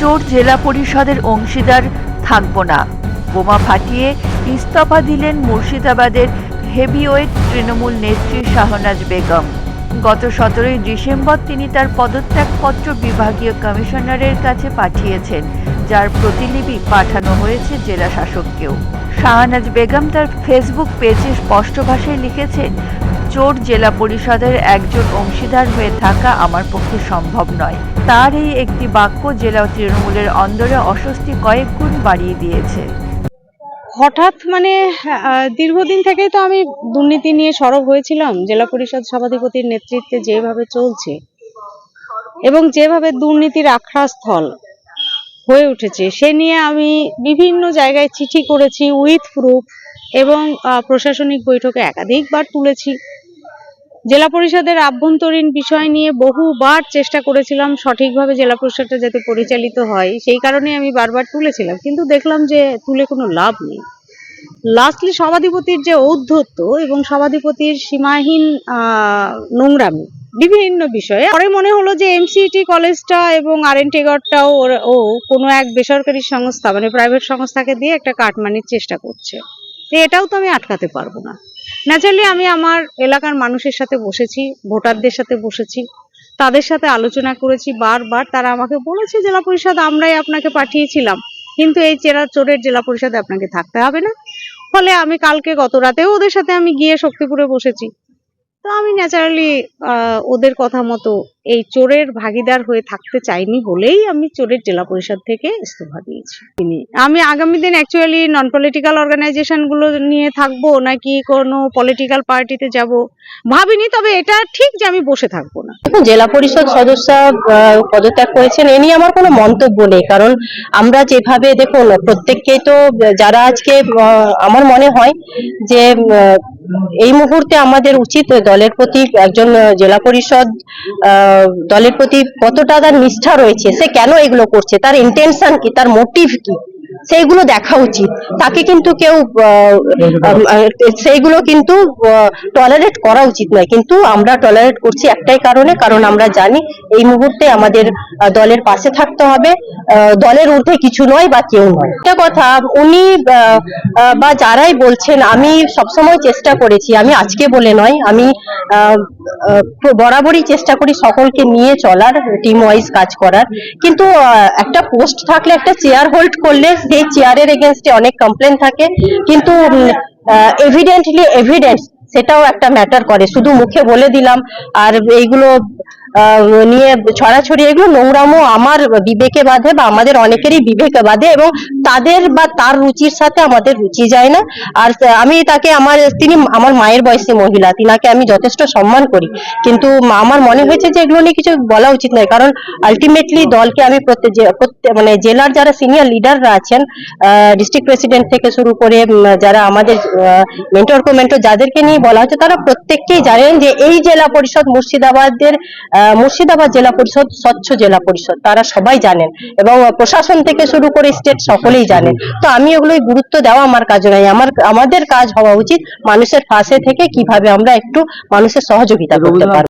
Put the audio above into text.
চোর জেলা পরিষদের অংশীদার থাকব না। বোমা ফাটিয়ে ইস্তফা দিলেন মুর্শিদাবাদের হেভিওয়েট তৃণমূল নেত্রী শাহনাজ বেগম। গত সতেরোই ডিসেম্বর তিনি তার পদত্যাগপত্র বিভাগীয় কমিশনারের কাছে পাঠিয়েছেন, যার প্রতিলিপি পাঠানো হয়েছে জেলা শাসককেও। শাহনাজ বেগম তার ফেসবুক পেজে স্পষ্ট ভাষায় লিখেছেন চোর জেলা পরিষদের একজন অংশীদার হয়ে থাকা আমার পক্ষে সম্ভব নয়। তার এই একটি বাক্য জেলা তৃণমূলের অন্দরে অস্বস্তি কয়েক গুণ বাড়িয়ে দিয়েছে। হঠাৎ মানে দীর্ঘদিন থেকেই তো আমি দুর্নীতি নিয়ে সরব হয়েছিলাম, জেলা পরিষদ সভাধিপতির নেতৃত্বে যেভাবে চলছে এবং যেভাবে দুর্নীতির আখড়াস্থল হয়ে উঠেছে, সে নিয়ে আমি বিভিন্ন জায়গায় চিঠি করেছি, উইথ প্রুফ এবং প্রশাসনিক বৈঠকে একাধিকবার তুলেছি। জেলা পরিষদের আভ্যন্তরীণ বিষয় নিয়ে বহুবার চেষ্টা করেছিলাম সঠিকভাবে জেলা পরিষদটা যাতে পরিচালিত হয়, সেই কারণে আমি বারবার তুলেছিলাম। কিন্তু দেখলাম যে তুলে কোনো লাভ নেই। লাস্টলি সভাধিপতির যে ঔদ্ধত্য এবং সভাধিপতির সীমাহীন নোংরামি, বিভিন্ন বিষয়ে। পরে মনে হলো যে এমসিটি কলেজটা এবং আর এন টেগরটাও ও কোনো এক বেসরকারি সংস্থা মানে প্রাইভেট সংস্থাকে দিয়ে একটা কাটমানির চেষ্টা করছে। এটাও তো আমি আটকাতে পারব না। ন্যাচারালি আমি আমার এলাকার মানুষের সাথে বসেছি, ভোটারদের সাথে বসেছি, তাদের সাথে আলোচনা করেছি বারবার। তারা আমাকে বলেছে, জেলা পরিষদ, আমরাই আপনাকে পাঠিয়েছিলাম। কিন্তু এই চেরা চোরের জেলা পরিষদে আপনাকে থাকতে হবে না। ফলে আমি কালকে গত রাতেও ওদের সাথে আমি গিয়ে শক্তিপুরে বসেছি। তো আমি ন্যাচারালি ওদের কথা মতো এই চোরের ভাগিদার হয়ে থাকতে চাইনি বলেই আমি চোরের জেলা পরিষদ থেকে ইস্তফা দিয়েছি। তিনি আমি আগামী দিন অ্যাকচুয়ালি নন পলিটিক্যাল অর্গানাইজেশনগুলো নিয়ে থাকব নাকি কোনো পলিটিক্যাল পার্টিতে যাব? ভাবিনি তবে এটা ঠিক যে আমি বসে থাকব না। জেলা পরিষদ সদস্য পদত্যাগ করেছেন এ নিয়ে আমার কোনো মন্তব্য নেই কারণ আমরা যেভাবে দেখুন প্রত্যেককেই তো যারা আজকে আমার মনে হয় যে এই মুহূর্তে আমাদের উচিত দলের প্রতি একজন জেলা পরিষদ আহ, দলের প্রতি কতটা তার নিষ্ঠা রয়েছে, সে কেন এগুলো করছে, তার ইন্টেনশন কি, তার মোটিভ কি? সেইগুলো দেখা উচিত। তাকে কিন্তু কেউ সেইগুলো কিন্তু টলারেট করা উচিত নয়। কিন্তু আমরা টলারেট করছি একটাই কারণে, কারণ আমরা জানি এই মুহূর্তে আমাদের দলের পাশে থাকতে হবে। দলের ঊর্ধ্বে কিছু নয় বা কেউ নয়। একটা কথা, উনি বা যারাই বলছেন, আমি সবসময় চেষ্টা করেছি, আমি আজকে বলে নয়, আমি বরাবরই চেষ্টা করি সকলকে নিয়ে চলার টিম ওয়াইজ কাজ করার। কিন্তু একটা পোস্ট থাকলে, একটা চেয়ার হোল্ড করলে সেই চেয়ারের এগেনস্টে অনেক কমপ্লেন থাকে। কিন্তু এভিডেন্টলি এভিডেন্স সেটাও একটা ম্যাটার করে। শুধু মুখে বলে দিলাম, আর এইগুলো নিয়ে ছড়াছড়ি, এগুলো নোংরামো আমার বিবেকে বাধে বা আমাদের অনেকেরই বিবেকে বাধে এবং তাদের বা তার রুচির সাথে আমাদের রুচি যায় না। আর আমি তাকে আমার, তিনি আমার মায়ের বয়সী মহিলা, তিনাকে আমি যথেষ্ট সম্মান করি। কিন্তু আমার মনে হয়েছে যে এগুলো নিয়ে কিছু বলা উচিত নয়। কারণ আলটিমেটলি দলকে আমি প্রত্যেক মানে জেলার যারা সিনিয়র লিডাররা আছেন ডিস্ট্রিক্ট প্রেসিডেন্ট থেকে শুরু করে যারা আমাদের মেন্টর কমেন্টর যাদেরকে নিয়ে বলা হচ্ছে, তারা প্রত্যেককেই জানেন যে এই জেলা পরিষদ মুর্শিদাবাদের মুর্শিদাবাদ জেলা পরিষদ, স্বচ্ছ জেলা পরিষদ, তারা সবাই জানেন এবং প্রশাসন থেকে শুরু করে স্টেট সকলেই জানেন। তো আমি ওগুলোই গুরুত্ব দেওয়া আমার কাজ নয়। আমার, আমাদের কাজ হওয়া উচিত মানুষের পাশে থেকে কীভাবে আমরা একটু মানুষের সহযোগিতা করতে পারব।